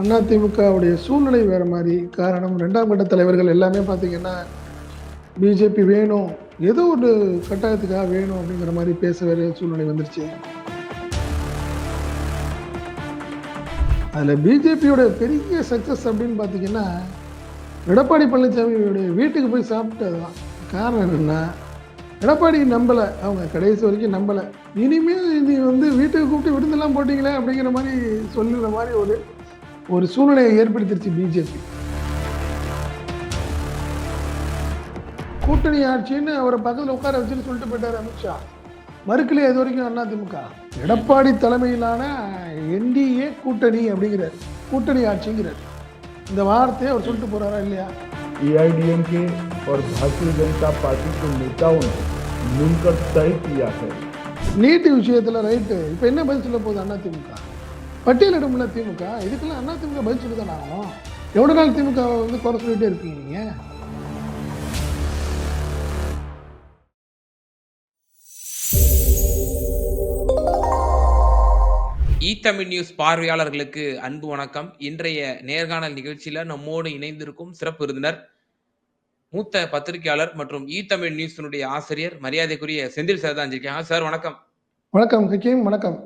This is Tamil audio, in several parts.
அதிமுகவுடைய சூழ்நிலை வேறு மாதிரி காரணம். ரெண்டாம் கட்ட தலைவர்கள் எல்லாமே பார்த்திங்கன்னா பிஜேபி வேணும் ஏதோ ஒரு கட்டாயத்துக்காக வேணும் அப்படிங்கிற மாதிரி பேச வேற சூழ்நிலை வந்துருச்சு. அதில் பிஜேபியோட பெரிய சக்ஸஸ் அப்படின்னு பார்த்தீங்கன்னா எடப்பாடி பழனிசாமியோடைய வீட்டுக்கு போய் சாப்பிட்டது தான் காரணம் என்னென்னா எடப்பாடி நம்பலை. அவங்க கடைசி வரைக்கும் நம்பலை. இனிமேல் நீ வந்து வீட்டுக்கு கூப்பிட்டு விருந்தெல்லாம் போட்டிங்களே அப்படிங்கிற மாதிரி சொல்லுற மாதிரி ஒரு ஒரு சூழ்நிலையை ஏற்படுத்திருச்சு பிஜேபி கூட்டணி ஆட்சின்னு அவரை பக்கத்தில் உட்கார வச்சுன்னு சொல்லிட்டு போயிட்டார் அமித்ஷா மறுக்கலையே இது வரைக்கும் அதிமுக எடப்பாடி தலைமையிலான என்டிஏ கூட்டணி அப்படிங்கிறார் கூட்டணி ஆட்சிங்கிறார் இந்த வார்த்தையை அவர் சொல்லிட்டு போறாரா இல்லையா एआईडीएमके और भारतीय जनता पार्टी के नेताओं ने मिलकर तय किया है நீட்டு விஷயத்துல ரைட்டு இப்போ என்ன பதில் சொல்ல போகுது அதிமுக பட்டியலிடும்ல திமுக. இதுக்கெல்லாம் அதிமுக பதில் சொல்லி தானே ஆகணும். எவ்வளோ நாள் திமுக வந்து குறை சொல்லிட்டே இருப்பீங்க நீங்க? இ தமிழ் நியூஸ் பார்வையாளர்களுக்கு அன்பு வணக்கம். இன்றைய நேர்காணல் நிகழ்ச்சியில நம்மோடு இணைந்திருக்கும் சிறப்பு விருந்தினர் மூத்த பத்திரிகையாளர் மற்றும் இ தமிழ் நியூஸினுடைய ஆசிரியர் மரியாதைக்குரிய செந்தில் சார் தான் இருக்காங்க. சார் வணக்கம். வணக்கம் வணக்கம்.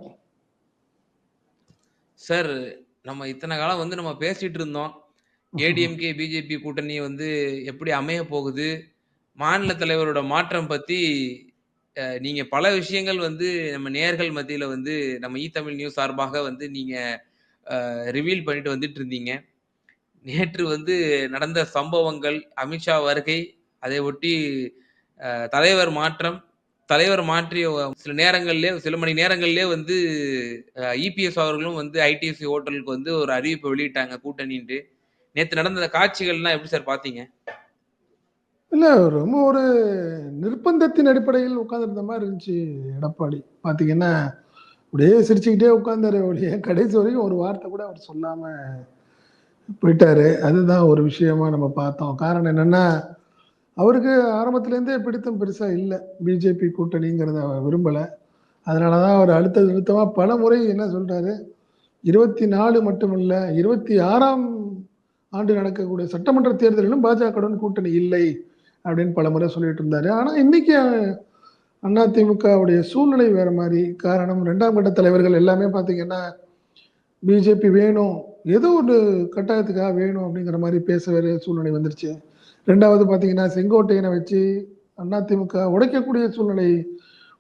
சார் நம்ம இத்தனை காலம் வந்து நம்ம பேசிட்டு இருந்தோம். ஏடிஎம்கே பிஜேபி கூட்டணி வந்து எப்படி அமைய போகுது? மாநில தலைவரோட மாற்றம் பத்தி நீங்க பல விஷயங்கள் வந்து நம்ம நேர்கள் மத்தியில வந்து நம்ம இ தமிழ் நியூஸ் சார்பாக வந்து நீங்க ரிவீல் பண்ணிட்டு வந்துட்டு இருந்தீங்க. நேற்று வந்து நடந்த சம்பவங்கள் அமித்ஷா வருகை அதை ஒட்டி தலைவர் மாற்றம் தலைவர் மாற்றிய சில நேரங்கள்லயே சில மணி நேரங்கள்லயே வந்து இபிஎஸ் அவர்களும் வந்து ஐடிஎஸ்சி ஹோட்டலுக்கு வந்து ஒரு அறிவிப்பை வெளியிட்டாங்க கூட்டணின்ட்டு. நேற்று நடந்த காட்சிகள்லாம் எப்படி சார் பார்த்தீங்க? இல்லை ரொம்ப ஒரு நிர்பந்தத்தின் அடிப்படையில் உட்காந்துருந்த மாதிரி இருந்துச்சு எடப்பாடி. பார்த்தீங்கன்னா அப்படியே சிரிச்சுக்கிட்டே உட்காந்தாரு ஒழிய கடைசி வரைக்கும் ஒரு வார்த்தை கூட அவர் சொல்லாமல் போயிட்டாரு. அதுதான் ஒரு விஷயமா நம்ம பார்த்தோம். காரணம் என்னென்னா அவருக்கு ஆரம்பத்துலேருந்தே பிடித்தம் பெருசாக இல்லை. பிஜேபி கூட்டணிங்கிறத அவர் விரும்பலை. அதனால தான் அவர் அடுத்த நிறுத்தமாக பல முறை என்ன சொல்கிறாரு இருபத்தி நாலு மட்டுமல்ல இருபத்தி ஆறாம் ஆண்டு நடக்கக்கூடிய சட்டமன்ற தேர்தலிலும் பாஜகவுடன் கூட்டணி இல்லை அப்படின்னு பல முறை சொல்லிட்டு இருந்தார். ஆனால் இன்னைக்கு அதிமுகவுடைய சூழ்நிலை வேற மாதிரி. காரணம் ரெண்டாம் கட்ட தலைவர்கள் எல்லாமே பார்த்திங்கன்னா பிஜேபி வேணும் ஏதோ ஒரு கட்டாயத்துக்காக வேணும் அப்படிங்கிற மாதிரி பேச வேற சூழ்நிலை வந்துருச்சு. ரெண்டாவது பார்த்தீங்கன்னா செங்கோட்டையனை வச்சு அதிமுக உடைக்கக்கூடிய சூழ்நிலை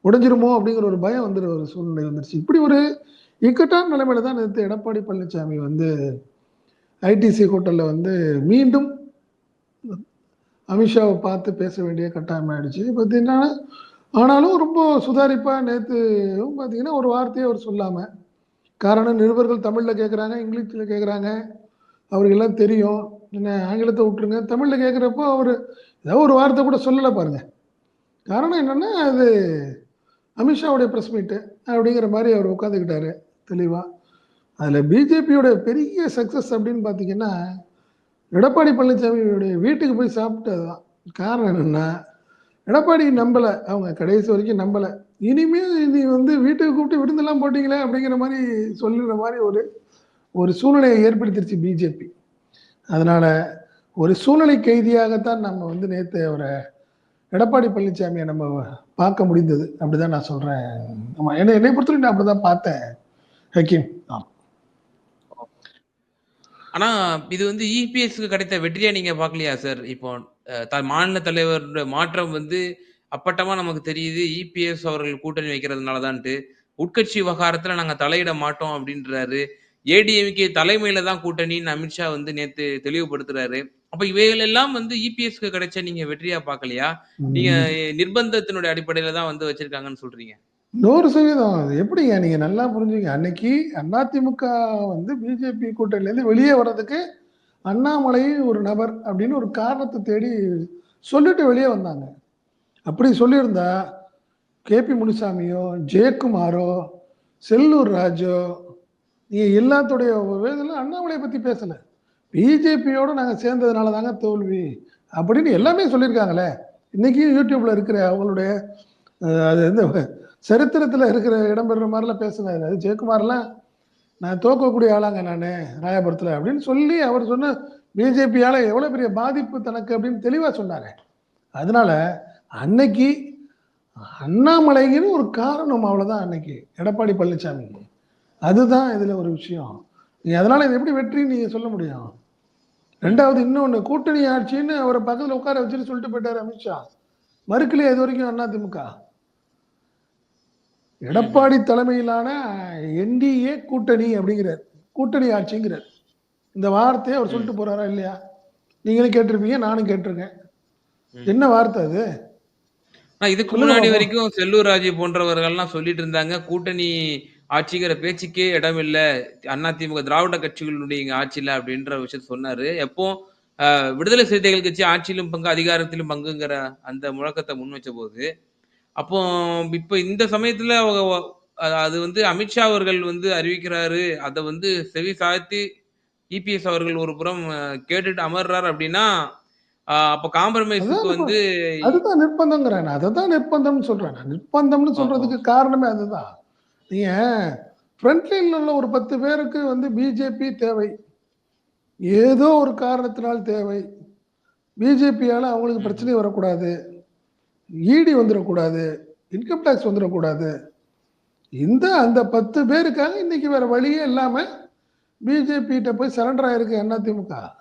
உடைஞ்சிருமோ அப்படிங்கிற ஒரு பயம் வந்துடுற ஒரு சூழ்நிலை வந்துருச்சு. இப்படி ஒரு இக்கட்டான நிலைமையில தான் நேற்று எடப்பாடி பழனிசாமி வந்து ஐடிசி ஹோட்டலில் வந்து மீண்டும் அமித்ஷாவை பார்த்து பேச வேண்டிய கட்டாயம் ஆயிடுச்சு. பார்த்தீங்கன்னா ஆனாலும் ரொம்ப சுதாரிப்பாக நேற்று பார்த்தீங்கன்னா ஒரு வார்த்தையை அவர் சொல்லாமல் காரணம் நிருபர்கள் தமிழில் கேட்குறாங்க இங்கிலீஷில் கேட்குறாங்க அவருக்கெல்லாம் தெரியும். என்ன ஆங்கிலத்தை விட்டுருங்க. தமிழில் கேட்குறப்போ அவர் ஏதோ ஒரு வார்த்தை கூட சொல்லலை பாருங்க. காரணம் என்னென்னா அது அமித்ஷாவுடைய ப்ரெஸ் மீட்டு அப்படிங்கிற மாதிரி அவர் உட்காந்துக்கிட்டாரு தெளிவாக அதில் பிஜேபியோட பெரிய சக்ஸஸ் அப்படின்னு பார்த்தீங்கன்னா எடப்பாடி பழனிசாமியோடைய வீட்டுக்கு போய் சாப்பிட்டது தான் காரணம் என்னென்னா எடப்பாடி நம்பலை அவங்க கடைசி வரைக்கும் நம்பலை. இனிமேல் நீ வந்து வீட்டுக்கு கூப்பிட்டு விருந்தெல்லாம் போட்டிங்களே அப்படிங்கிற மாதிரி சொல்லுற மாதிரி ஒரு ஒரு சூழ்நிலையை ஏற்படுத்திருச்சு பிஜேபி. அதனால் ஒரு சூழ்நிலை கைதியாகத்தான் நம்ம வந்து நேற்று அவரை எடப்பாடி பழனிசாமியை நம்ம பார்க்க முடிந்தது. அப்படிதான் நான் சொல்கிறேன் ஆமாம் என்னை என்னை பொறுத்தவரைக்கும் நான் அப்படி தான் பார்த்தேன் ஹக்கீம். ஆ ஆனா இது வந்து இபிஎஸ்க்கு கிடைத்த வெற்றியா நீங்க பாக்கலையா சார்? இப்போ த- மாநில தலைவர் மாற்றம் வந்து அப்பட்டமா நமக்கு தெரியுது இபிஎஸ் அவர்கள் கூட்டணி வைக்கிறதுனாலதான்ட்டு. உட்கட்சி விவகாரத்துல நாங்க தலையிட மாட்டோம் அப்படின்றாரு. ஏடிஎம்கே தலைமையில தான் கூட்டணின்னு அமித்ஷா வந்து நேத்து தெளிவுபடுத்துறாரு. அப்ப இவைகள் எல்லாம் வந்து இபிஎஸ்க்கு கிடைச்ச நீங்க வெற்றியா பாக்கலையா நீங்க நிர்பந்தத்தினுடைய அடிப்படையில தான் வந்து வச்சிருக்காங்கன்னு சொல்றீங்க. நூறு சதவீதம். அது எப்படிங்க? நீங்க நல்லா புரிஞ்சுங்க. அன்னைக்கு அதிமுக வந்து பிஜேபி கூட்டணியிலேருந்து வெளியே வர்றதுக்கு அண்ணாமலை ஒரு நபர் அப்படின்னு ஒரு காரணத்தை தேடி சொல்லிட்டு வெளியே வந்தாங்க. அப்படி சொல்லியிருந்தா கேபி முனுசாமியோ ஜெயக்குமாரோ செல்லூர் ராஜோ நீ எல்லாத்துடைய இதில் அண்ணாமலையை பத்தி பேசல. பிஜேபியோட நாங்க சேர்ந்ததுனால தாங்க தோல்வி அப்படின்னு எல்லாமே சொல்லியிருக்காங்களே. இன்னைக்கு யூடியூப்ல இருக்கிற அவங்களுடைய அது வந்து சரித்திரத்துல இருக்கிற இடம்பெறுற மாதிரிலாம் பேசுனாரு அது ஜெயக்குமார்லாம் நான் தோக்கக்கூடிய ஆளாங்க நான் ராயபுரத்தில் அப்படின்னு சொல்லி அவர் சொன்ன பிஜேபியால் எவ்வளோ பெரிய பாதிப்பு தனக்கு அப்படின்னு தெளிவாக சொன்னார். அதனால அன்னைக்கு அண்ணாமலைங்கிற ஒரு காரணம் அவ்வளோதான் அன்னைக்கு. எடப்பாடி பழனிசாமி. அதுதான் இதில் ஒரு விஷயம். நீ அதனால இது எப்படி வெற்றி நீங்கள் சொல்ல முடியும்? ரெண்டாவது இன்னொன்று கூட்டணி ஆட்சின்னு அவரை பக்கத்தில் உட்கார வச்சுட்டு சொல்லிட்டு போயிட்டாரு அமித்ஷா. மறுக்கலையே இது வரைக்கும் அதிமுக எடப்பாடி தலைமையிலான என்டிஏ கூட்டணி அப்படிங்கிறார். கூட்டணி ஆட்சிங்கிறார். இந்த வார்த்தையை அவர் சொல்லிட்டு போறாரா இல்லையா? நீங்களும் கேட்டிருப்பீங்க நானும் கேட்டிருக்கேன். என்ன வார்த்தை அது? இதுக்கு முன்னாடி. வரைக்கும் செல்லூர் ராஜு போன்றவர்கள்லாம் சொல்லிட்டு இருந்தாங்க கூட்டணி ஆட்சிங்கிற பேச்சுக்கே இடம் இல்ல அதிமுக திராவிட கட்சிகளுடைய இங்க ஆட்சி இல்ல அப்படின்ற விஷயத்த சொன்னாரு. எப்போ விடுதலை சிறுத்தைகள் கட்சி ஆட்சியிலும் பங்கு அதிகாரத்திலும் பங்குங்கிற அந்த முழக்கத்தை முன் வச்ச போது அப்போ இப்ப இந்த சமயத்துல அது வந்து அமித்ஷா அவர்கள் வந்து அறிவிக்கிறாரு. அதை வந்து செவி சாய்த்து இபிஎஸ் அவர்கள் ஒரு புறம் கேட்டுட்டு அமர்றாரு அப்படின்னா அப்ப காம்ப்ரமைஸுக்கு வந்து அதுதான் நிர்பந்தங்கிறேன் அதை தான் நிர்பந்தம்னு சொல்றேன் நிர்பந்தம்னு சொல்றதுக்கு காரணமே அதுதான். நீங்க ஃப்ரண்ட் லைன்ல உள்ள ஒரு பத்து பேருக்கு வந்து பிஜேபி தேவை. ஏதோ ஒரு காரணத்தினால் தேவை. பிஜேபியால அவங்களுக்கு பிரச்சனை வரக்கூடாது. இடி வந்துடக்கூடாது இன்கம் டேக்ஸ் வந்துடக்கூடாது இந்த அந்த பத்து பேருக்காக இன்னைக்கு வேற வழியே இல்லாம பிஜேபிகிட்ட போய் சரண்டர் ஆயிருக்கு அதிமுக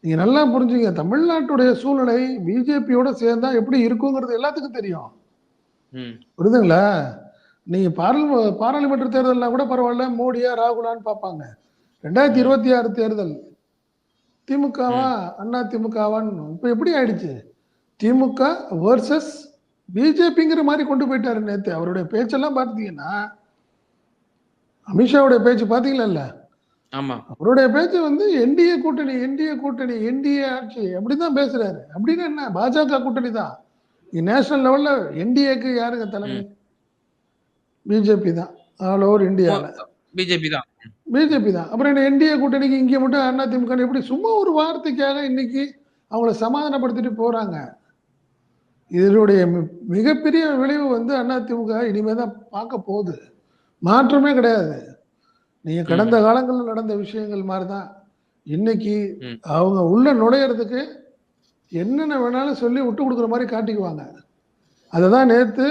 நீங்க நல்லா புரிஞ்சுங்க. தமிழ்நாட்டுடைய சூழ்நிலை பிஜேபியோட சேர்ந்தா எப்படி இருக்குங்கிறது எல்லாத்துக்கும் தெரியும். ம், புரியுதுங்களா? நீங்க பாராளும பாராளுமன்ற தேர்தல்னா கூட பரவாயில்ல மோடியா ராகுலான்னு பார்ப்பாங்க. ரெண்டாயிரத்தி இருபத்தி ஆறு தேர்தல். திமுகவா அண்ணா திமுகவான்னு. இப்போ எப்படி ஆயிடுச்சு? திமுக வர்சஸ் பிஜேபிங்கிற மாதிரி கொண்டு போயிட்டாரு நேத்து. அவருடைய பேச்செல்லாம் பார்த்தீங்கன்னா அமித்ஷாவுடைய பேச்சு பார்த்தீங்களா ஆமா. அவருடைய பேச்சு வந்து என்டிஏ கூட்டணி என்டிஏ கூட்டணி என்டிஏ ஆட்சி. அப்படிதான் பேசுறாரு. அப்படின்னு என்ன? பாஜக கூட்டணி தான். நேஷனல் லெவல்ல என்டிஏக்கு யாருங்க தலைமை? பிஜேபி தான். ஆல் ஓவர் இந்தியாவில் பிஜேபி தான். பிஜேபி தான். அப்புறம் என்ன என்டிஏ கூட்டணிக்கு இங்கே மட்டும் அதிமுக எப்படி சும்மா ஒரு வார்த்தைக்காக இன்னைக்கு அவங்கள சமாதானப்படுத்திட்டு போறாங்க. இதனுடைய மிகப்பெரிய விளைவு வந்து அதிமுக இனிமே தான் பார்க்க போகுது. மாற்றமே கிடையாது. நீங்க கடந்த காலங்களில் நடந்த விஷயங்கள் மாதிரி தான் இன்னைக்கு. அவங்க உள்ள நுழையிறதுக்கு என்னென்ன வேணாலும் சொல்லி விட்டு கொடுக்குற மாதிரி காட்டிக்குவாங்க. அதை தான் நேற்று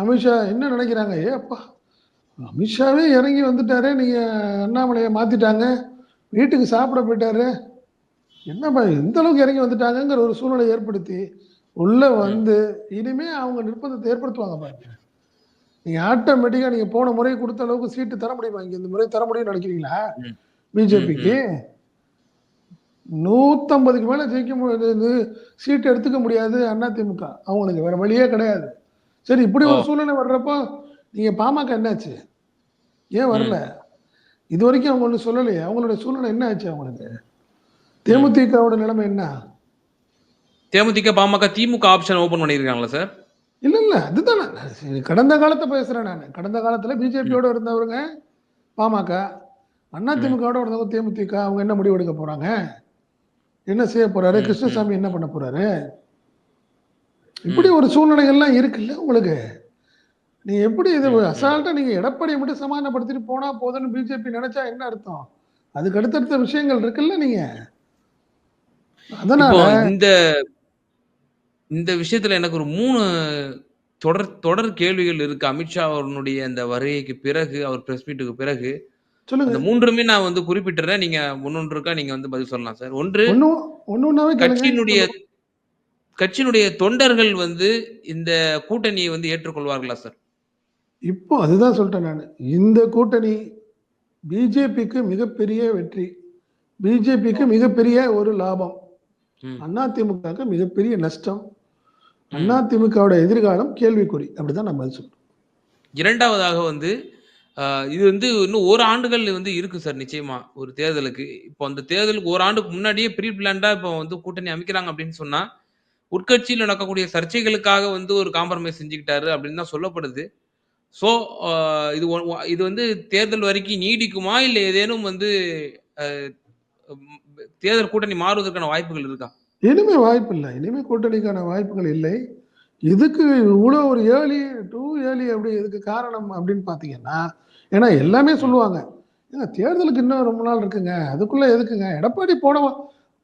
அமித்ஷா என்ன நினைக்கிறாங்க? ஏ அப்பா அமித்ஷாவே இறங்கி வந்துட்டாரே நீங்க அண்ணாமலையை மாத்திட்டாங்க. வீட்டுக்கு சாப்பிட போயிட்டாரு. என்னப்பா இந்த அளவுக்கு இறங்கி வந்துட்டாங்கங்கிற ஒரு சூழ்நிலை ஏற்படுத்தி உள்ள வந்து இனிமே அவங்க நிர்பந்தத்தை ஏற்படுத்துவாங்க பாருங்க. நீங்க ஆட்டோமேட்டிக்கா நீங்க போன முறை கொடுத்த அளவுக்கு சீட்டு தர முடியுமா? இங்க இந்த முறை தர முடியும்னு நினைக்கிறீங்களா. பிஜேபிக்கு? நூத்தம்பதுக்கு மேல ஜெயிக்க முடியாது சீட் எடுத்துக்க முடியாது அதிமுக அவங்களுக்கு வேற வழியே கிடையாது. சரி இப்படி ஒரு. சூழ்நிலை வர்றப்போ நீங்க பாமக என்னாச்சு? ஏன் வரல? இது வரைக்கும் அவங்க ஒன்றும் சொல்லலையே. அவங்களுடைய சூழ்நிலை என்ன ஆச்சு அவங்களுக்கு? தேமுதிகவோட நிலைமை என்ன? தேமுதிக பாமக திமுக ஆப்ஷன் ஓபன் பண்ணிருக்காங்களா சார் இல்ல இல்ல. அதுதான். கடந்த காலத்தை பேசுறேன் நான். கடந்த காலத்துல பிஜேபியோட இருந்தவங்க பாமக அண்ணா திமுகவோட இருந்தவங்க தேமுதிக அவங்க என்ன முடிவு எடுக்க போறாங்க? என்ன செய்ய போறாரு? கிருஷ்ணசாமி என்ன பண்ண போறாரு? இப்படி ஒரு சூழ்நிலைகள்லாம் இருக்குல்ல உங்களுக்கு? நீங்க எப்படி இது. அசால்ட்டா நீங்க எடப்பாடியை மட்டும் சமாதானப்படுத்திட்டு போனா போதும்னு பிஜேபி நினைச்சா என்ன அர்த்தம்? அதுக்கு அடுத்தடுத்த விஷயங்கள் இருக்குல்ல நீங்க? அதனால இந்த இந்த விஷயத்துல எனக்கு ஒரு மூணு தொடர் தொடர் கேள்விகள் இருக்கு. அமித்ஷா அவர்களுடைய அந்த வருகைக்கு பிறகு அவர் பிரஸ் மீட்டுக்கு பிறகு. சொல்லுங்க. மூன்றுமே நான் வந்து குறிப்பிட்டுறேன். நீங்க ஒன்னொன்றுக்கா நீங்க வந்து பதில் சொல்லலாம் சார். ஒன்று கட்சியினுடைய கட்சியினுடைய தொண்டர்கள் வந்து இந்த கூட்டணியை வந்து ஏற்றுக்கொள்வார்களா சார்? இப்போ அதுதான் சொல்லிட்டேன் நான். இந்த கூட்டணி பிஜேபிக்கு மிகப்பெரிய வெற்றி. பிஜேபிக்கு மிகப்பெரிய ஒரு லாபம். அதிமுகவுக்கு மிகப்பெரிய நஷ்டம். அதிமுகவோட எதிர்காலம் கேள்விக்குறி. அப்படிதான் நம்ம சொல்றோம் இரண்டாவதாக வந்து இது வந்து இன்னும் ஒரு ஆண்டுகள் வந்து இருக்கு சார் நிச்சயமா ஒரு தேர்தலுக்கு. இப்போ அந்த தேர்தலுக்கு ஒரு ஆண்டுக்கு முன்னாடியே ப்ரீ பிளான்டா இப்போ வந்து கூட்டணி அமைக்கிறாங்க அப்படின்னு சொன்னா உட்கட்சியில் நடக்கக்கூடிய சர்ச்சைகளுக்காக வந்து ஒரு காம்ப்ரமைஸ் செஞ்சுக்கிட்டாரு அப்படின்னு தான் சொல்லப்படுது. ஸோ இது இது வந்து தேர்தல் வரைக்கும் நீடிக்குமா இல்லை ஏதேனும் வந்து தேர்தல் கூட்டணி மாறுவதற்கான வாய்ப்புகள் இருக்கா? இனிமே வாய்ப்பு இல்லை. இனிமே கூட்டணிக்கான வாய்ப்புகள் இல்லை. இதுக்கு இவ்வளோ ஒரு ஏழி டூ ஏழி அப்படி இதுக்கு காரணம் அப்படின்னு பார்த்தீங்கன்னா ஏன்னா எல்லாமே சொல்லுவாங்க. ஏன்னா தேர்தலுக்கு இன்னும் ரொம்ப நாள் இருக்குங்க. அதுக்குள்ளே எதுக்குங்க? எடப்பாடி போன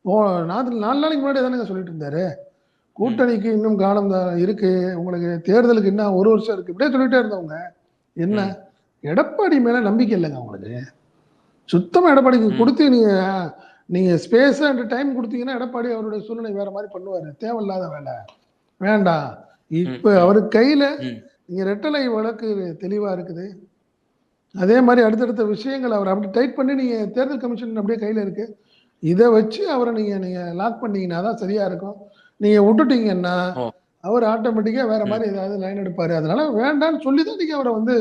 போ நாலு நாளைக்கு முன்னாடி தானேங்க சொல்லிட்டு இருந்தாரு. கூட்டணிக்கு இன்னும் காலம் தான் இருக்கு. உங்களுக்கு தேர்தலுக்கு இன்னும் ஒரு வருஷம் இருக்கு. இப்படியே சொல்லிட்டே இருந்தவங்க என்ன. எடப்பாடி மேல நம்பிக்கை இல்லைங்க உங்களுக்கு சுத்தமா எடப்பாடிக்கு. கொடுத்து நீங்க நீங்க ஸ்பேஸ் அண்ட் டைம் கொடுத்தீங்கன்னா எடப்பாடி அவருடைய சூழ்நிலை வேற மாதிரி பண்ணுவாரு. தேவையில்லாத வேலை. வேண்டாம். இப்ப. அவர் கையில. நீங்க ரெட்டலை வழக்கு தெளிவா இருக்குது. அதே மாதிரி அடுத்தடுத்த விஷயங்கள் அவர் அப்படி டைட் பண்ணி நீங்க தேர்தல் கமிஷன் அப்படியே கையில இருக்கு. இதை வச்சு அவரை நீங்க நீங்க லாக் பண்ணீங்கன்னா தான் சரியா இருக்கும். நீங்க விட்டுட்டீங்கன்னா. அவர் ஆட்டோமேட்டிக்கா வேற. மாதிரி ஏதாவது லைன் எடுப்பாரு. அதனால வேண்டாம்னு சொல்லி தான் நீங்க அவரை வந்து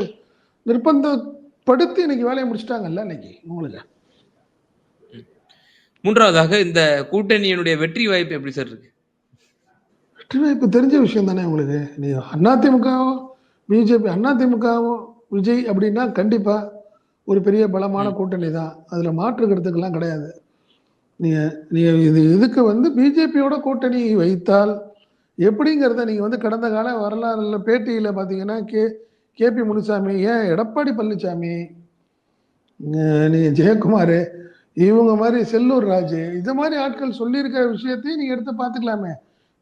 நிர்பந்தப்படுத்தி இன்னைக்கு வேலையை முடிச்சிட்டாங்கல்ல இன்னைக்கு உங்களுக்கு? மூன்றாவதாக இந்த கூட்டணியினுடைய வெற்றி வாய்ப்பு எப்படி சார் இருக்கு? வெற்றி வாய்ப்பு தெரிஞ்ச விஷயம் தானே உங்களுக்கு? நீ அதிமுகவும் பிஜேபி அதிமுகவும் விஜய் அப்படின்னா கண்டிப்பா ஒரு பெரிய பலமான. கூட்டணி தான் அதுல மாற்று கருத்துக்கெல்லாம் கிடையாது. நீங்க இது இதுக்கு வந்து பிஜேபியோட கூட்டணி வைத்தால் எப்படிங்கிறத நீங்க வந்து கடந்த கால வரலாறுல பேட்டியில பாத்தீங்கன்னா கே கேபி முனுசாமி ஏன் எடப்பாடி பழனிசாமி நீங்க ஜெயக்குமார் இவங்க மாதிரி செல்லூர் ராஜு இது மாதிரி ஆட்கள் சொல்லியிருக்க விஷயத்தையும் நீங்க எடுத்து பார்த்துக்கலாமே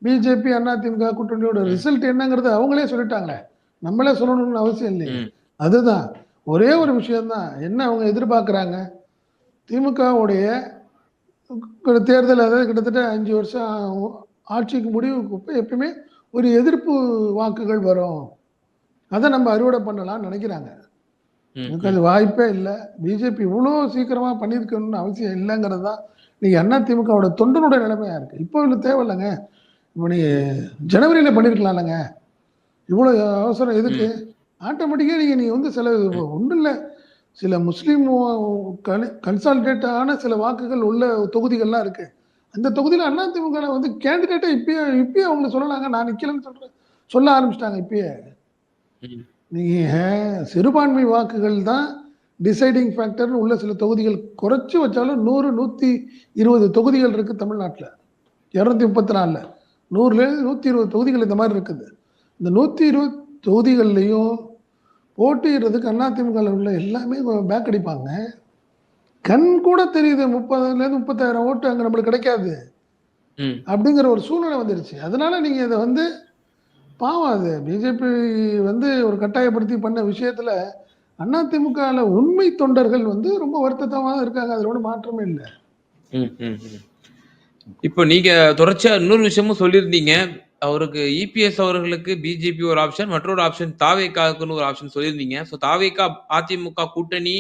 பிஜேபி அதிமுக கூட்டணியோட. ரிசல்ட் என்னங்கிறது அவங்களே சொல்லிட்டாங்களே. நம்மளே சொல்லணும்னு அவசியம் இல்லையே. ம். அதுதான். ஒரே ஒரு விஷயம்தான். என்ன அவங்க எதிர்பார்க்குறாங்க? திமுகவுடைய தேர்தல் அதாவது கிட்டத்தட்ட அஞ்சு வருஷம் ஆட்சிக்கு முடிவுக்கு எப்பயுமே ஒரு எதிர்ப்பு வாக்குகள் வரும். அதை நம்ம அறுவடை பண்ணலாம்னு நினைக்கிறாங்க. எனக்கு அது வாய்ப்பே இல்லை. பிஜேபி இவ்வளோ சீக்கிரமாக பண்ணியிருக்கணும்னு அவசியம் இல்லைங்கிறது தான் நீங்கள் அதிமுகவோட தொண்டனுடைய நிலைமையா இருக்கு. இப்போ இல்லை தேவையில்லைங்க. இப்போ நீங்கள் ஜனவரியில் பண்ணியிருக்கலாம்லங்க இவ்வளோ அவசரம் எதுக்கு? ஆட்டோமேட்டிக்காக நீங்கள் நீங்கள் வந்து சில ஒன்றும் இல்லை. சில முஸ்லீம் கன்சால்டேட் ஆன சில வாக்குகள் உள்ள தொகுதிகள்லாம் இருக்கு. அந்த தொகுதியில் அதிமுக ல வந்து கேண்டிடேட்டை இப்பயே இப்பயே அவங்க சொல்லலாங்க நான் நிற்கலன்னு சொல்கிறேன் சொல்ல ஆரம்பிச்சிட்டாங்க இப்பயே. ம். நீங்கள் சிறுபான்மை வாக்குகள் தான் டிசைடிங் ஃபேக்டர்னு உள்ள சில தொகுதிகள் குறைச்சி வச்சாலும் நூறு நூற்றி இருபது தொகுதிகள் இருக்குது தமிழ்நாட்டில். இரநூத்தி முப்பத்தி நாலில் நூறுலேருந்து நூற்றி இருபது தொகுதிகள் இந்த மாதிரி இருக்குது. இந்த நூற்றி இருபது தொகுதிகள்லையும் போட்டியிடுறதுக்கு அதிமுகவில் உள்ள எல்லாமே பேக் அடிப்பாங்க. கண் கூட தெரியுது முப்பதுலேருந்து முப்பத்தாயிரம் ஓட்டு அங்கே நம்மளுக்கு கிடைக்காது. அப்படிங்கிற ஒரு சூழ்நிலை வந்துருச்சு. அதனால நீங்க இதை வந்து பாவம் அது. பிஜேபி வந்து ஒரு கட்டாயப்படுத்தி பண்ண விஷயத்துல அதிமுகவில் உண்மை தொண்டர்கள் வந்து ரொம்ப வருத்தமாக இருக்காங்க. அதில் ஒன்றும் மாற்றமே இல்லை. இப்போ நீங்க தொடர்ச்சியா இன்னொரு விஷயமும் சொல்லியிருந்தீங்க. அவருக்கு இபிஎஸ் அவர்களுக்கு பிஜேபி ஒரு ஆப்ஷன் மற்றொரு ஆப்ஷன் தாவேக்காக்குன்னு ஒரு ஆப்ஷன் சொல்லியிருந்தீங்க. ஸோ தாவேக்கா அதிமுக கூட்டணி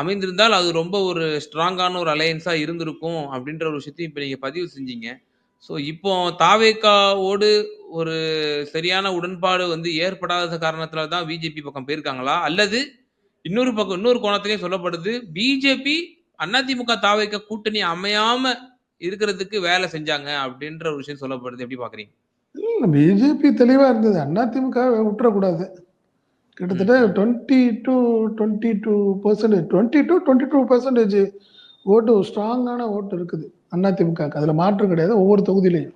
அமைந்திருந்தால் அது ரொம்ப ஒரு ஸ்ட்ராங்கான ஒரு அலையன்ஸா இருந்திருக்கும் அப்படின்ற ஒரு விஷயத்தையும் இப்போ நீங்கள் பதிவு செஞ்சீங்க. ஸோ இப்போ தாவேக்காவோடு ஒரு சரியான உடன்பாடு வந்து ஏற்படாத காரணத்தில் தான் பிஜேபி பக்கம் போயிருக்காங்களா? அல்லது இன்னொரு பக்கம் இன்னொரு கோணத்திலையும் சொல்லப்படுது பிஜேபி அதிமுக தாவேக்க கூட்டணி அமையாம இருக்கிறதுக்கு வேலை செஞ்சாங்க அப்படின்ற ஒரு விஷயம் சொல்லப்படுது. எப்படி பாக்குறீங்க பிஜேபி தெளிவாக இருந்தது. அதிமுக விட்டுறக்கூடாது கிட்டத்தட்ட. Twenty to twenty two percentage twenty to twenty two percentage vote ஸ்ட்ராங்கான ஓட்டு இருக்குது அதிமுக அதில் மாற்றம் கிடையாது ஒவ்வொரு தொகுதியிலையும்.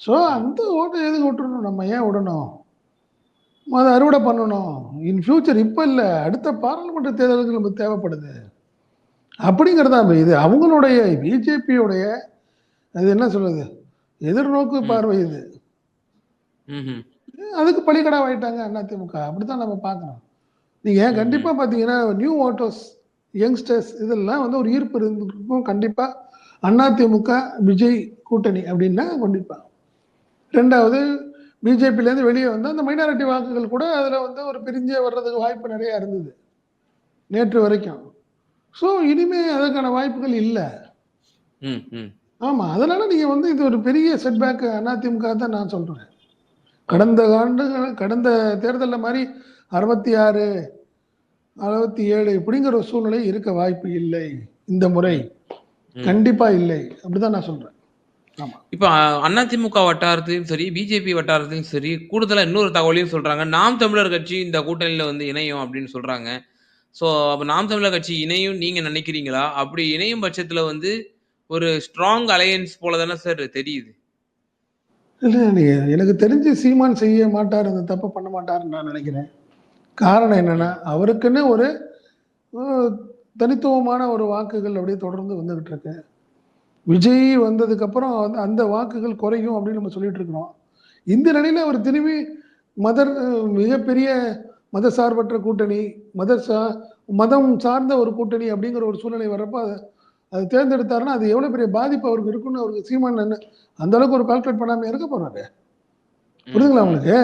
ஸோ அந்த ஓட்டை எதுக்கு விட்டுறணும்? நம்ம ஏன் விடணும்? அதை அறுவடை பண்ணணும். இன் ஃபியூச்சர் இப்போ இல்லை அடுத்த பாராளுமன்ற தேர்தலுக்கு நமக்கு தேவைப்படுது. அப்படிங்கிறதா இது. அவங்களுடைய பிஜேபியோடைய அது என்ன சொல்றது? எதிர்நோக்கு. பார்வை இது. அதுக்கு பலிகடாவாயிட்டாங்க அதிமுக அப்படித்தான் நம்ம பார்க்கணும். நீங்க கண்டிப்பா பாத்தீங்கன்னா நியூ ஓட்டர்ஸ் யங்ஸ்டர்ஸ் இதெல்லாம் வந்து ஒரு ஈர்ப்பு இருந்திருக்கும். கண்டிப்பா அதிமுக விஜய் கூட்டணி அப்படின்னா கண்டிப்பா. ரெண்டாவது பிஜேபிலேருந்து வெளியே வந்து அந்த மைனாரிட்டி வாக்குகள் கூட அதில் வந்து ஒரு பிரிஞ்சே வர்றதுக்கு வாய்ப்பு நிறைய இருந்தது. நேற்று வரைக்கும். ஸோ இனிமே அதுக்கான வாய்ப்புகள் இல்லை. ம், ம். ஆமாம் அதனால நீங்கள் வந்து இது ஒரு பெரிய செட்பேக் அதிமுக தான் நான் சொல்கிறேன் கடந்த ஆண்டுகள் கடந்த தேர்தலில் மாதிரி அறுபத்தி ஆறு அறுபத்தி ஏழு இப்படிங்கிற ஒரு சூழ்நிலை இருக்க வாய்ப்பு இல்லை. இந்த முறை ம். கண்டிப்பா இல்லை. அப்படிதான் நான் சொல்றேன். ஆமா. இப்ப அ- அதிமுக வட்டாரத்திலும் சரி பிஜேபி வட்டாரத்திலும் சரி கூடுதலா இன்னொரு தகவலையும் சொல்றாங்க. நாம் தமிழர் கட்சி இந்த கூட்டணியில வந்து இணையும் அப்படின்னு சொல்றாங்க. சோ அப்ப நாம் தமிழர் கட்சி இணையும் நீங்க நினைக்கிறீங்களா? அப்படி இணையும் பட்சத்துல வந்து ஒரு ஸ்ட்ராங் அலையன்ஸ் போல தானே சார் தெரியுது. இல்லை எனக்கு தெரிஞ்சு சீமான் செய்ய மாட்டார் அந்த தப்பு பண்ண மாட்டாருன்னு நான் நினைக்கிறேன். காரணம் என்னன்னா அவருக்குன்னு ஒரு தனித்துவமான ஒரு வாக்குகள் அப்படியே தொடர்ந்து வந்துகிட்டு இருக்கு. விஜய் வந்ததுக்கப்புறம் அந்த அந்த வாக்குகள் குறையும் அப்படின்னு நம்ம சொல்லிட்டு இருக்கிறோம். இந்த நிலையில் அவர் திரும்பி மதர் மிகப்பெரிய மத சார்பற்ற கூட்டணி மத சா மதம் சார்ந்த ஒரு கூட்டணி அப்படிங்கிற ஒரு சூழ்நிலை வர்றப்ப அது தேர்ந்தெடுத்தாருன்னா அது எவ்வளவு பெரிய பாதிப்பு அவருக்கு இருக்குன்னு அவருக்கு சீமான் அந்த அளவுக்கு ஒரு கால்குலேட் பண்ணாம இருக்க போறாரு. புரியுதுங்களா உங்களுக்கு?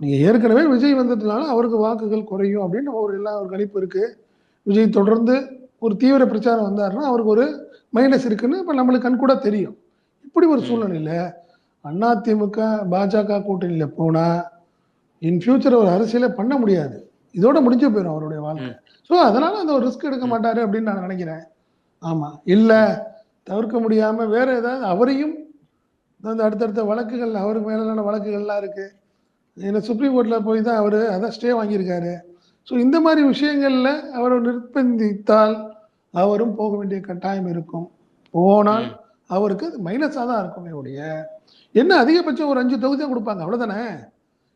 நீங்க ஏற்கனவே விஜய் வந்ததுனால அவருக்கு வாக்குகள் குறையும் அப்படின்னு ஒரு எல்லா ஒரு கணிப்பு இருக்கு. விஜய் தொடர்ந்து ஒரு தீவிர பிரச்சாரம் வந்தாருன்னா அவருக்கு ஒரு மைனஸ் இருக்குன்னு இப்ப நம்மளுக்கு கண் கூட தெரியும். இப்படி ஒரு. சூழ்நிலையில அதிமுக பாஜக கூட்டணியில போனா இன் ஃபியூச்சர் ஒரு அரசியலே பண்ண முடியாது. இதோட முடிஞ்சு போயிடும் அவருடைய வாழ்க்கை. ஸோ அதனால அந்த ஒரு ரிஸ்க் எடுக்க. மாட்டாரு அப்படின்னு நான் நினைக்கிறேன். ஆமாம் இல்லை தவிர்க்க முடியாமல் வேறு ஏதாவது அவரையும் அந்த அடுத்தடுத்த வழக்குகள் அவருக்கு மேலான வழக்குகள்லாம் இருக்குது ஏன்னா சுப்ரீம் கோர்ட்டில் போய் தான் அவர் அதான் ஸ்டே வாங்கியிருக்காரு. ஸோ இந்த மாதிரி விஷயங்களில் அவரை நிர்பந்தித்தால் அவரும் போக வேண்டிய கட்டாயம் இருக்கும். போனால் அவருக்கு அது மைனஸாக தான் இருக்குமே உடைய என்ன அதிகபட்சம் ஒரு அஞ்சு தொகுதி தான் கொடுப்பாங்க? அவ்வளோதானே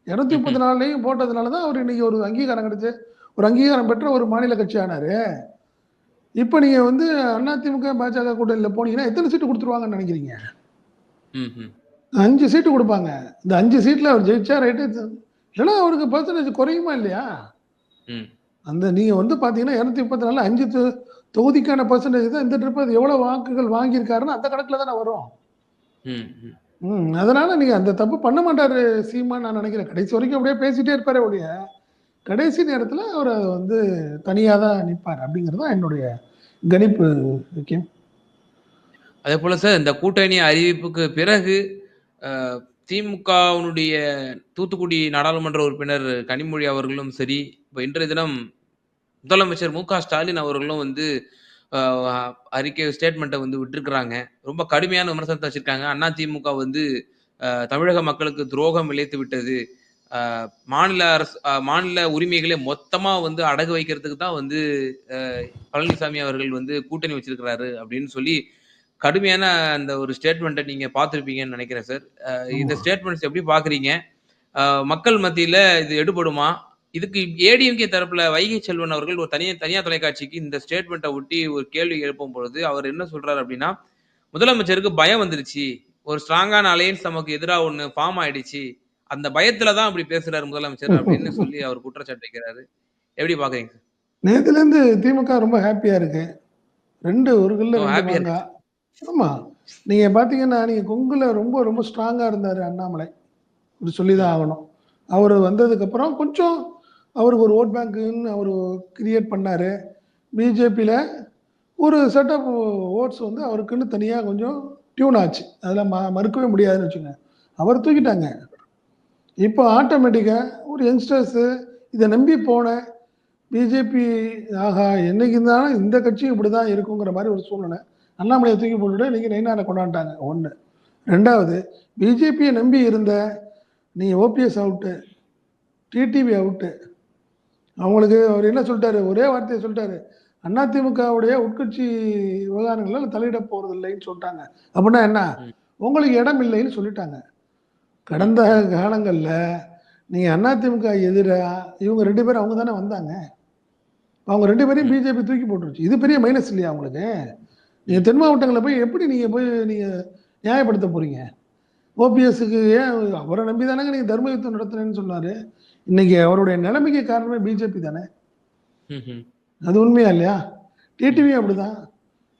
இரநூத்தி முப்பத்தி நாலுலையும் போட்டதுனால தான் அவர் இன்னைக்கு ஒரு அங்கீகாரம் கிடைச்சி ஒரு அங்கீகாரம் பெற்ற ஒரு மாநில கட்சி ஆனார் இப்போ நீங்க வந்து அதிமுக பாஜக கூட்டணியில் போனீங்கன்னா எத்தனை சீட்டு கொடுத்துருவாங்கன்னு நினைக்கிறீங்க. அஞ்சு சீட்டு கொடுப்பாங்க. இந்த அஞ்சு சீட்ல அவர் ஜெயிச்சா ரைட்டு இல்லைன்னா அவருக்கு பர்சன்டேஜ் குறையுமா இல்லையா. அந்த நீங்க வந்து பாத்தீங்கன்னா இரநூத்தி முப்பத்தி நாலு அஞ்சு தொகுதிக்கான பர்சன்டேஜ் தான் இந்த ட்ரிப் அது எவ்வளவு வாக்குகள் வாங்கியிருக்காருன்னு அந்த கணக்குல தானே வரும். ம், அதனால நீங்க அந்த தப்பு பண்ண மாட்டாரு சீமா நான் நினைக்கிறேன். கடைசி வரைக்கும் அப்படியே பேசிட்டே இருப்பாரு ஒழிய. கடைசி நேரத்தில் அவர் வந்து தனியாக தான் நிற்பார் அப்படிங்கிறது தான் என்னுடைய கணிப்பு முக்கியம் அதே போல் சார் இந்த கூட்டணி அறிவிப்புக்கு பிறகு திமுகவினுடைய தூத்துக்குடி நாடாளுமன்ற உறுப்பினர் கனிமொழி அவர்களும் சரி இப்போ இன்றைய தினம் முதலமைச்சர் மு க ஸ்டாலின் அவர்களும் வந்து அறிக்கை ஸ்டேட்மெண்ட்டை வந்து விட்டுருக்குறாங்க. ரொம்ப கடுமையான விமர்சனத்தை வச்சுருக்காங்க. அண்ணா திமுக வந்து தமிழக மக்களுக்கு துரோகம் இழைத்து விட்டது மாநில அரசு மாநில உரிமைகளை மொத்தமா வந்து அடகு வைக்கிறதுக்கு தான் வந்து பழனிசாமி அவர்கள் வந்து கூட்டணி வச்சிருக்கிறாரு அப்படின்னு சொல்லி கடுமையான அந்த ஒரு ஸ்டேட்மெண்ட்டை நீங்க பார்த்திருப்பீங்கன்னு நினைக்கிறேன் சார் இந்த. ஸ்டேட்மெண்ட்ஸ் எப்படி பாக்குறீங்க மக்கள் மத்தியில இது எடுபடுமா? இதுக்கு ஏடிஎம்கே தரப்புல வைகை செல்வன் அவர்கள் ஒரு தனியா தனியார் தொலைக்காட்சிக்கு இந்த ஸ்டேட்மெண்ட்டை ஒட்டி ஒரு கேள்வி எழுப்பும் பொழுது அவர் என்ன சொல்றாரு அப்படின்னா முதலமைச்சருக்கு பயம் வந்துருச்சு. ஒரு ஸ்ட்ராங்கான அலையன்ஸ் நமக்கு எதிராக ஒண்ணு ஃபார்ம் ஆயிடுச்சு. அந்த பயத்துல தான் அப்படி பேசுறாரு முதலமைச்சர் அப்படின்னு சொல்லி அவர் குற்றச்சாட்டு வைக்கிறாரு. எப்படி பாக்குறீங்க? நேத்துல இருந்து திமுக ரொம்ப ஹாப்பியா இருக்கு. ரெண்டு ஒரு கல்ல மாங்கா ஆமா. நீங்க பாத்தீங்கன்னா நீங்க கொங்குல ரொம்ப ரொம்ப ஸ்ட்ராங்கா இருந்தாரு அண்ணாமலை. இப்படி சொல்லிதான் ஆகணும். அவர் வந்ததுக்கு அப்புறம் கொஞ்சம் அவருக்கு ஒரு ஓட் பேங்க்குன்னு அவர் கிரியேட் பண்ணாரு. பிஜேபியில ஒரு செட் ஆஃப் ஓட்ஸ் வந்து அவருக்குன்னு தனியா கொஞ்சம் டியூன் ஆச்சு. அதெல்லாம் ம மறுக்கவே முடியாதுன்னு வச்சுங்க அவர் தூக்கிட்டாங்க. இப்போ ஆட்டோமேட்டிக்கா ஒரு யங்ஸ்டர்ஸ் இதை நம்பி போன பிஜேபி ஆஹா என்னைக்கு இருந்தாலும் இந்த கட்சியும் இப்படிதான் இருக்குங்கிற மாதிரி ஒரு சூழ்நிலை. அண்ணாமலையை தூக்கி போட்டுட்டு இன்னைக்கு நைனாரை கொண்டாண்டாங்க ஒன்று ரெண்டாவது பிஜேபியை நம்பி இருந்த நீ ஓபிஎஸ் அவுட்டு டிடிவி அவுட்டு அவங்களுக்கு அவர் என்ன சொல்லிட்டாரு? ஒரே வார்த்தையை சொல்லிட்டாரு. அதிமுகவுடைய உட்கட்சி விவகாரங்களில் தலையிட போறது இல்லைன்னு சொல்லிட்டாங்க. அப்படின்னா என்ன. உங்களுக்கு இடம் இல்லைன்னு சொல்லிட்டாங்க. கடந்த காலங்களில் நீங்க அதிமுக எதிரா இவங்க ரெண்டு பேரும் அவங்க தானே வந்தாங்க. அவங்க ரெண்டு பேரையும் பிஜேபி தூக்கி போட்டுருச்சு. இது பெரிய மைனஸ் இல்லையா உங்களுக்கு? நீங்க தென் மாவட்டங்களில் போய் எப்படி நீங்க போய் நீங்க நியாயப்படுத்த போறீங்க? ஓபிஎஸ்க்கு ஏன் அவரை நம்பி தானங்க நீங்க தர்ம யுத்தம் நடத்துறேன்னு சொன்னாரு. இன்னைக்கு அவருடைய நிலைமைக்கு காரணமே பிஜேபி தானே. ம், ம். அது உண்மையா இல்லையா? டிடிவி அப்படிதான்.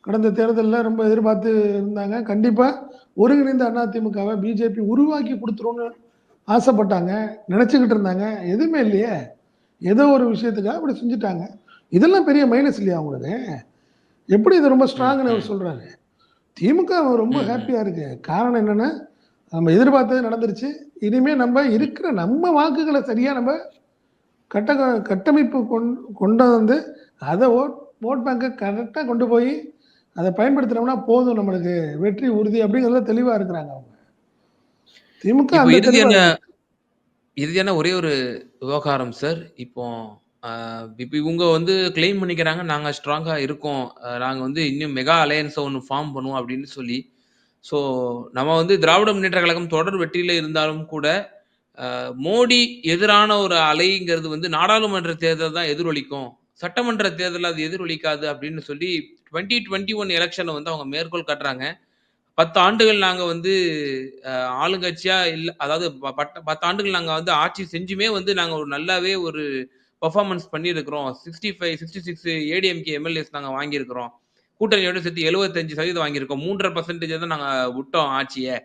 கடந்த தேர்தலில் ரொம்ப எதிர்பார்த்து இருந்தாங்க. கண்டிப்பா ஒருங்கிணைந்த அதிமுகவை பிஜேபி உருவாக்கி கொடுத்துரும்னு ஆசைப்பட்டாங்க நினைச்சுக்கிட்டு இருந்தாங்க. எதுவுமே இல்லையே. ஏதோ ஒரு விஷயத்துக்காக அப்படி செஞ்சுட்டாங்க. இதெல்லாம் பெரிய மைனஸ் இல்லையா உங்களுக்கு? எப்படி இது ரொம்ப ஸ்ட்ராங்னு அவர் சொல்றாரு. திமுக ரொம்ப ம், ம். ஹாப்பியா இருக்கு. காரணம் என்னன்னா நம்ம எதிர்பார்த்தது நடந்துருச்சு. இனிமே நம்ம இருக்கிற நம்ம வாக்குகளை சரியா நம்ம கட்ட கட்டமைப்பு கொண்டு கொண்டு வந்து அதை ஓட் ஓட் பேங்கை கரெக்டாக கொண்டு போய் அதை பயன்படுத்தினோம்னா போதும் நம்மளுக்கு வெற்றி உறுதி அப்படிங்கிறதுல தெளிவா இருக்கிறாங்க அவங்க. திமுக இறுதியான ஒரே ஒரு விவகாரம் சார் இப்போ இப்போ இவங்க வந்து கிளைம் பண்ணிக்கிறாங்க நாங்க ஸ்ட்ராங்கா இருக்கோம். ஆஹ் நாங்க வந்து இன்னும் மெகா அலையன்ஸை ஒன்று ஃபார்ம் பண்ணுவோம் அப்படின்னு சொல்லி. ஸோ நம்ம வந்து திராவிட முன்னேற்ற கழகம் தொடர் வெற்றியில இருந்தாலும் கூட மோடி எதிரான ஒரு அலைங்கிறது வந்து நாடாளுமன்ற தேர்தல் தான் எதிரொலிக்கும். சட்டமன்ற தேர்தல் அது எதிரொலிக்காது அப்படின்னு சொல்லி டுவெண்ட்டி டுவெண்ட்டி ஒன் எலெக்ஷனை வந்து அவங்க மேற்கோள் காட்டுறாங்க. பத்து ஆண்டுகள் நாங்கள் வந்து ஆளுங்கட்சியாக இல்லை அதாவது ப- பட்ட- பத்து ஆண்டுகள் நாங்கள் வந்து ஆட்சி செஞ்சுமே வந்து நாங்கள் ஒரு நல்லாவே ஒரு பர்ஃபார்மன்ஸ் பண்ணியிருக்கிறோம். Sixty five sixty six ADMK MLAs நாங்கள் வாங்கியிருக்கிறோம். கூட்டணியோட சேர்த்து எழுபத்தஞ்சு சதவீதம் வாங்கியிருக்கோம். மூன்றரை பர்சன்டேஜ் தான் நாங்கள் விட்டோம் ஆட்சியை.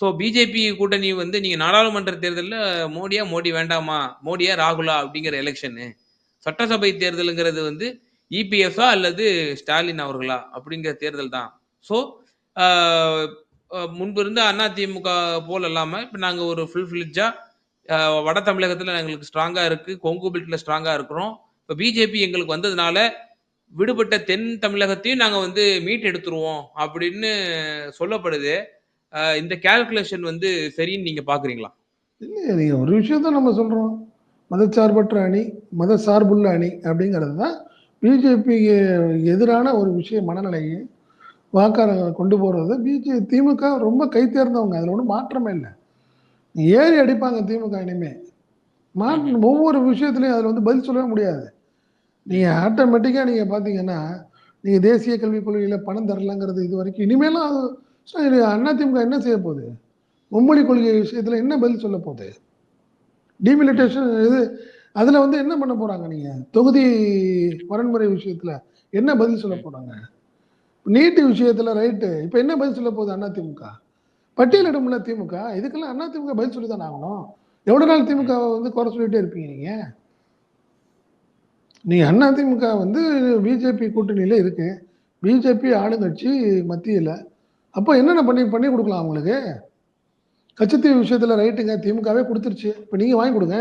ஸோ பிஜேபி கூட்டணி வந்து நீங்கள் நாடாளுமன்ற தேர்தலில் மோடியா மோடி வேண்டாமா? மோடியா ராகுலா அப்படிங்கிற எலெக்ஷனு சட்டசபை தேர்தலுங்கிறது வந்து இபிஎஸ்ஆ அல்லது ஸ்டாலின் அவர்களா அப்படிங்கிற தேர்தல் தான். ஸோ முன்பு இருந்த அதிமுக போல் இல்லாமல் இப்போ நாங்கள் ஒரு ஃபுல் ஃபில்ஜாக வட தமிழகத்தில் எங்களுக்கு ஸ்ட்ராங்காக இருக்குது கொங்கு பெல்ட்டில் ஸ்ட்ராங்காக இருக்கிறோம். இப்போ பிஜேபி எங்களுக்கு வந்ததுனால விடுபட்ட தென் தமிழகத்தையும் நாங்கள் வந்து மீட் எடுத்துருவோம் அப்படின்னு சொல்லப்படுது. இந்த கால்குலேஷன் வந்து சரின்னு நீங்கள் பார்க்குறீங்களா இல்லை நீங்கள் ஒரு விஷயத்த நம்ம சொல்கிறோம் மதச்சார்பற்ற அணி மத சார்புள்ள அணி அப்படிங்கிறது தான் பிஜேபிக்கு எதிரான ஒரு விஷய மனநிலையை வாக்காளர்களை கொண்டு போகிறது பிஜே திமுக ரொம்ப கை தேர்ந்தவங்க. அதில் ஒன்றும் மாற்றமே இல்லை. ஏறி அடிப்பாங்க திமுக இனிமே. மாற்ற ஒவ்வொரு விஷயத்துலையும் அதில் வந்து பதில் சொல்லவே முடியாது. நீங்கள் ஆட்டோமேட்டிக்காக நீங்கள் பார்த்தீங்கன்னா நீங்கள் தேசிய கல்விக் கொள்கையில் பணம் தரலங்கிறது இது வரைக்கும் இனிமேலும் அது அண்ணா அதிமுக என்ன செய்ய போகுது? மும்மொழி கொள்கை விஷயத்தில் என்ன பதில் சொல்ல போகுது? டிமிலிட்டேஷன் இது அதில் வந்து என்ன பண்ண போகிறாங்க நீங்கள் தொகுதி வரன்முறை விஷயத்தில் என்ன பதில் சொல்ல போகிறாங்க நீட்டு விஷயத்தில் ரைட்டு. இப்போ என்ன பதில் சொல்ல போகுது அதிமுக பட்டியலிடும்ல திமுக? இதுக்கெல்லாம் அதிமுக பதில் சொல்லி தானே ஆகணும். எவ்வளோ நாள் திமுக வந்து குறை சொல்லிட்டே இருப்பீங்க நீங்கள் நீ அதிமுக வந்து பிஜேபி கூட்டணியில் இருக்கு. பிஜேபி ஆளுங்கட்சி மத்தியில். அப்போ என்னென்ன பண்ணி பண்ணி கொடுக்கலாம் அவங்களுக்கு கச்சத்தீவு விஷயத்தில் ரைட்டுங்க திமுகவே கொடுத்துருச்சு. இப்போ நீங்கள் வாங்கி கொடுங்க.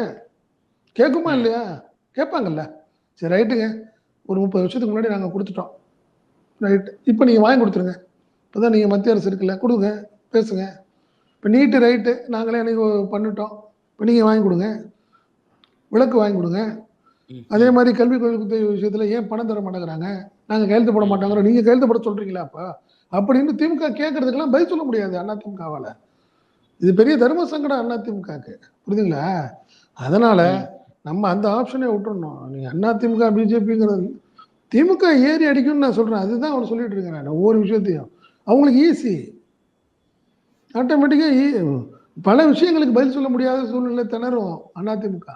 கேட்குமா இல்லையா? கேட்பாங்கல்ல. சரி ரைட்டுங்க. ஒரு முப்பது வருஷத்துக்கு முன்னாடி நாங்கள் கொடுத்துட்டோம். ரைட். இப்போ நீங்கள் வாங்கி கொடுத்துருங்க. இப்போ தான் நீங்கள் மத்திய அரசு இருக்குல்ல கொடுங்க பேசுங்க. இப்போ நீட்டு ரைட்டு நாங்களே அன்றைக்கி பண்ணிட்டோம். இப்போ நீங்கள் வாங்கி கொடுங்க. விளக்கு வாங்கி கொடுங்க. அதே மாதிரி கல்வி கொள்கை விஷயத்துல ஏன் பணம் தர மாட்டேங்கிறாங்க? நாங்க கையெழுத்து போட மாட்டோங்கிறோம். நீங்க கையெழுத்து போட சொல்றீங்களா அப்ப? அப்படின்னு திமுக கேட்கறதுக்கெல்லாம் பதில் சொல்ல முடியாது அதிமுகவால இது பெரிய தர்ம சங்கடம் அதிமுகக்கு புரியுதுங்களா? அதனால நம்ம அந்த ஆப்ஷனே விட்டுறணும். நீங்க அதிமுக பிஜேபிங்கிறது திமுக ஏறி அடிக்கும்னு நான் சொல்றேன். அதுதான் அவர் சொல்லிட்டு இருக்கேன் நான் ஒவ்வொரு விஷயத்தையும். அவங்களுக்கு ஈஸி ஆட்டோமேட்டிக்காக பல விஷயங்களுக்கு பதில் சொல்ல முடியாத சூழ்நிலை திணறும் அதிமுக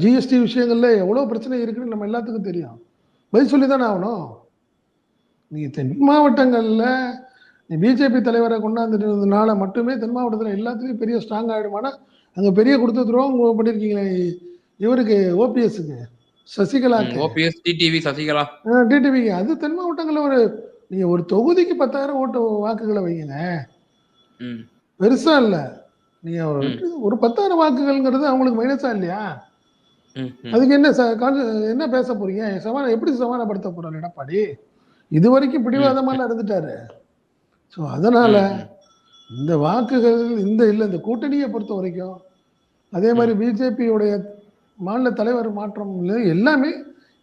ஜிஎஸ்டி விஷயங்கள்ல எவ்வளோ பிரச்சனை இருக்குன்னு நம்ம எல்லாத்துக்கும் தெரியும். பதில் சொல்லி தானே ஆகணும். நீங்க தென் மாவட்டங்களில் நீ பிஜேபி தலைவரை கொண்டாந்துட்டதுனால மட்டுமே தென் மாவட்டத்தில் எல்லாத்துலேயும் பெரிய ஸ்ட்ராங் ஆகிடுமானா அங்கே பெரிய கொடுத்த துரோகம் பண்ணியிருக்கீங்களே இவருக்கு ஓபிஎஸ்க்கு சசிகலாக்கு. OPS TTV Sasikala. டிடிவிக்கு அது தென் மாவட்டங்களில் ஒரு நீங்கள் ஒரு தொகுதிக்கு பத்தாயிரம் ஓட்டு வாக்குகளை வைங்க பெருசா இல்லை. நீங்கள் ஒரு பத்தாயிரம் வாக்குகள்ங்கிறது அவங்களுக்கு மைனஸா இல்லையா. அதுக்கு என்ன என்ன பேச போறீங்க? சமான எப்படி சமாதானப்படுத்த போறாரு எடப்பாடி? இது வரைக்கும் பிடிவாதமால இருந்துட்டாரு ஸோ அதனால இந்த வாக்குகள் இந்த இல்லை இந்த கூட்டணியை பொறுத்த வரைக்கும் அதே மாதிரி பிஜேபியுடைய மாநில தலைவர் மாற்றம் எல்லாமே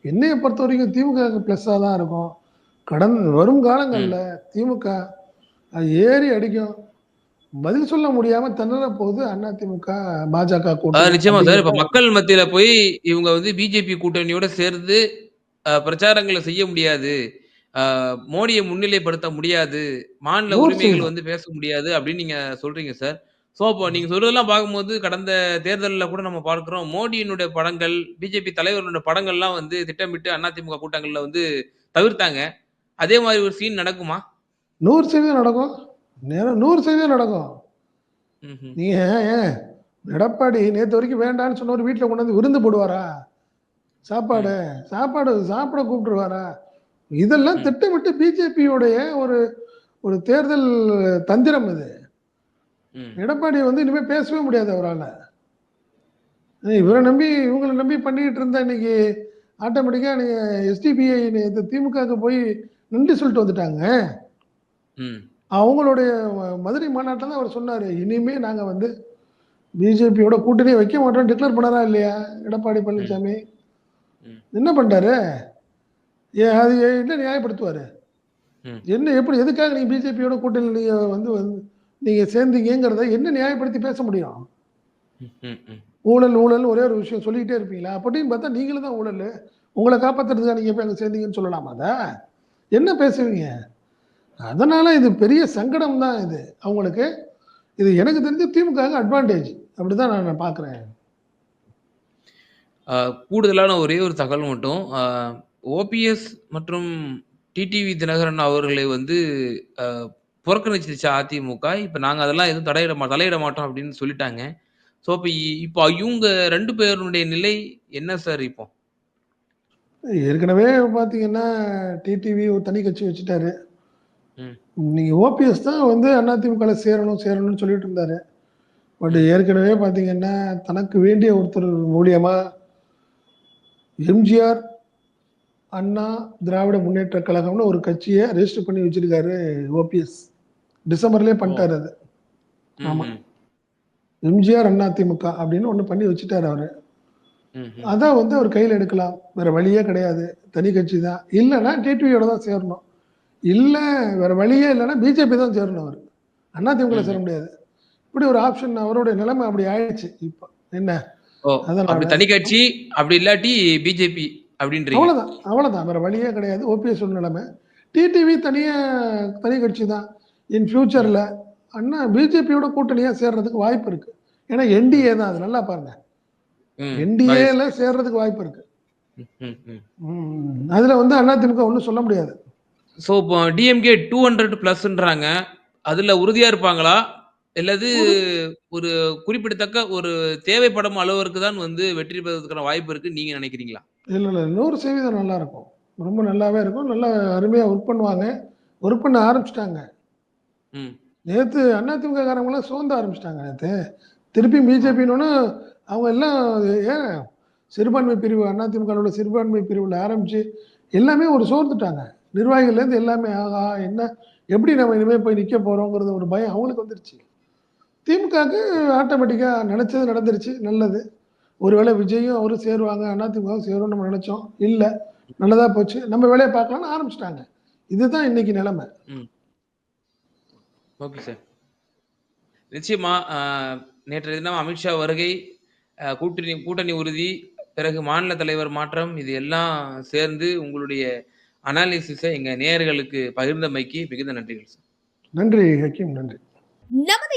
என்னைய பொறுத்த வரைக்கும் திமுக ப்ளஸ்ஸாக தான் இருக்கும். கடந்த வரும் காலங்களில் திமுக அது ஏறி அடிக்கும். பதில் சொல்ல முடியாம திணற போகுது அதிமுக பாஜக அதாவது கூட்டணி நிச்சயமா சார். இப்ப மக்கள் மத்தியில போய் இவங்க வந்து பிஜேபி கூட்டணியோட சேர்ந்து பிரச்சாரங்களை செய்ய முடியாது. மோடியை முன்னிலைப்படுத்த முடியாது மாநில உரிமைகள். வந்து பேச முடியாது அப்படின்னு நீங்க சொல்றீங்க சார். சோ அப்போ நீங்க சொல்றதெல்லாம் பார்க்கும்போது கடந்த தேர்தலில் கூட நம்ம பார்க்கிறோம் மோடியினுடைய படங்கள் பிஜேபி தலைவர்களுடைய படங்கள்லாம் வந்து திட்டமிட்டு அதிமுக கூட்டங்கள்ல வந்து தவிர்த்தாங்க. அதே மாதிரி ஒரு சீன் நடக்குமா? நூறு சதவீதம் நடக்கும். நேரம் நூறு சதவீதம் நடக்கும். நீங்க ஏன் எடப்பாடி நேத்து வரைக்கும் வேண்டான்னு சொன்னவர் வீட்டுல கொண்டு வந்து விருந்து போடுவாரா? சாப்பாடு சாப்பாடு சாப்பிட கூப்பிட்டுருவாரா? இதெல்லாம். திட்டமிட்டு பிஜேபியோடைய ஒரு ஒரு தேர்தல் தந்திரம் இது. எடப்பாடி வந்து இனிமே பேசவே முடியாது அவரால் இவரை நம்பி இவங்களை நம்பி பண்ணிட்டு இருந்தா இன்னைக்கு ஆட்டோமேட்டிக்கா நீங்க எஸ்டிபிஐ திமுகவுக்கு போய் நன்றி சொல்லிட்டு வந்துட்டாங்க. அவங்களுடைய மதுரை மாநாட்டில் தான் அவர் சொன்னார் இனிமே நாங்கள் வந்து பிஜேபியோட கூட்டணியை வைக்க மாட்டோம் டிக்ளேர் பண்ணாரா இல்லையா எடப்பாடி பழனிசாமி. என்ன பண்ணிட்டாரு ஏ அது என்ன நியாயப்படுத்துவார். என்ன எப்படி எதுக்காக நீங்கள் பிஜேபியோட கூட்டணி நீங்கள் வந்து வந்து நீங்க சேர்ந்தீங்கிறத என்ன நியாயப்படுத்தி பேச முடியும். ஊழல் ஊழல் ஒரே ஒரு விஷயம் சொல்லிக்கிட்டே இருப்பீங்களா? அப்படின்னு பார்த்தா நீங்களும் தான் ஊழல். உங்களை காப்பாத்துறதுக்கு நீங்க போய் அங்க சேர்ந்தீங்கன்னு சொல்லலாமா அத? என்ன பேசுவீங்க? அதனால இது பெரிய சங்கடம் தான் இது அவங்களுக்கு. இது எனக்கு தெரிஞ்சு திமுக அட்வான்டேஜ் அப்படிதான் நான் பார்க்குறேன். கூடுதலான ஒரே ஒரு தகவல் மட்டும். ஓபிஎஸ் மற்றும் டிடிவி தினகரன் அவர்களை வந்து புறக்கணிச்சிருச்சு அதிமுக. இப்போ நாங்கள் அதெல்லாம் எதுவும் தடையிட மா தலையிட மாட்டோம் அப்படின்னு சொல்லிட்டாங்க. ஸோ இப்போ இப்போ இவங்க ரெண்டு பேருடைய நிலை என்ன சார் இப்போ? ஏற்கனவே பார்த்தீங்கன்னா டிடிவி ஒரு தனி கட்சி வச்சுட்டாரு. ம். நீங்க ஓபிஎஸ் தான் வந்து அதிமுக சேரணும் சேரணும்னு சொல்லிட்டு இருந்தாரு. பட் ஏற்கனவே பார்த்தீங்கன்னா தனக்கு வேண்டிய ஒருத்தர் மூலியமா எம்ஜிஆர் அண்ணா திராவிட முன்னேற்ற கழகம்னு ஒரு கட்சியை ரெஜிஸ்டர் பண்ணி வச்சிருக்காரு ஓபிஎஸ் டிசம்பர்லயே பண்ணிட்டாரு அது. ஆமா. எம்ஜிஆர் அண்ணா திமுக அப்படின்னு ஒன்று பண்ணி வச்சுட்டாரு அவரு. அதான் வந்து அவர் கையில் எடுக்கலாம். வேற வழியே கிடையாது. தனி கட்சி தான். இல்லைன்னா டிடிவியோட தான் சேரணும். இல்லை வேற வழியே இல்லைன்னா பிஜேபி தான் சேரணும் அவர். அண்ணா திமுக சேர முடியாது. இப்படி ஒரு ஆப்ஷன் அவருடைய நிலைமை அப்படி ஆயிடுச்சு. இப்போ என்ன? அப்படி தனி கட்சி அப்படி இல்லாட்டி பிஜேபி அப்படின்றீங்க. அவ்வளோதான் அவ்வளோதான் வேற வழியே கிடையாது. ஓபிஎஸ் நிலைமை. டிடிவி தனியா தனி கட்சி தான். இன் ஃபியூச்சரில் அண்ணா பிஜேபியோட கூட்டணியாக சேர்றதுக்கு வாய்ப்பு இருக்கு. ஏன்னா என்டிஏ தான். அது நல்லா பாருங்க. என்டிஏல சேர்றதுக்கு வாய்ப்பு இருக்கு. அதுல வந்து அதிமுக ஒன்றும் சொல்ல முடியாது. ஸோ இப்போ டிஎம்கே டூ ஹண்ட்ரட் ப்ளஸ்ன்றாங்க அதில் உறுதியாக இருப்பாங்களா? இல்லது ஒரு குறிப்பிடத்தக்க ஒரு தேவைப்படும் அளவிற்கு தான் வந்து வெற்றி பெறுவதற்கான வாய்ப்பு இருக்குன்னு நீங்கள் நினைக்கிறீங்களா? இல்லை இல்லை. நூறு சதவீதம் நல்லா இருக்கும் ரொம்ப நல்லாவே இருக்கும். நல்லா அருமையாக ஒர்க் பண்ணுவாங்க. ஒர்க் பண்ண ஆரம்பிச்சிட்டாங்க. ம். நேற்று அதிமுக காரங்களாம் சோர்ந்த ஆரம்பிச்சிட்டாங்க நேற்று திருப்பி பிஜேபின்னு அவங்க எல்லாம் ஏன் சிறுபான்மை பிரிவு அதிமுகவோட சிறுபான்மை பிரிவில் ஆரம்பிச்சு எல்லாமே ஒரு சோர்ந்துட்டாங்க. நிர்வாகிகள்லேருந்து எல்லாமே ஆகா என்ன எப்படி நம்ம இனிமேல் போய் நிற்க போகிறோங்கிறது ஒரு பயம் அவங்களுக்கு வந்துருச்சு. திமுகவுக்கு ஆட்டோமேட்டிக்காக நினச்சது நடந்துருச்சு. நல்லது. ஒருவேளை விஜயும் அவரும் சேருவாங்க அதிமுகவும் சேரும்னு நம்ம நினச்சோம். இல்லை நல்லதாக போச்சு. நம்ம வேலையை பார்க்கலாம்னு ஆரம்பிச்சிட்டாங்க. இதுதான் இன்னைக்கு நிலைமை. Okay sir. நிச்சயமா ஆஹ், நேற்றைய தினம் அமித்ஷா வருகை கூட்டணி கூட்டணி உறுதி பிறகு மாநில தலைவர் மாற்றம் இது எல்லாம் சேர்ந்து உங்களுடைய அனாலிசிஸை எங்க நேயர்களுக்கு பகிர்ந்தமைக்கு மிகுந்த நன்றிகள் சார். நன்றி ஹக்கீம் நன்றி.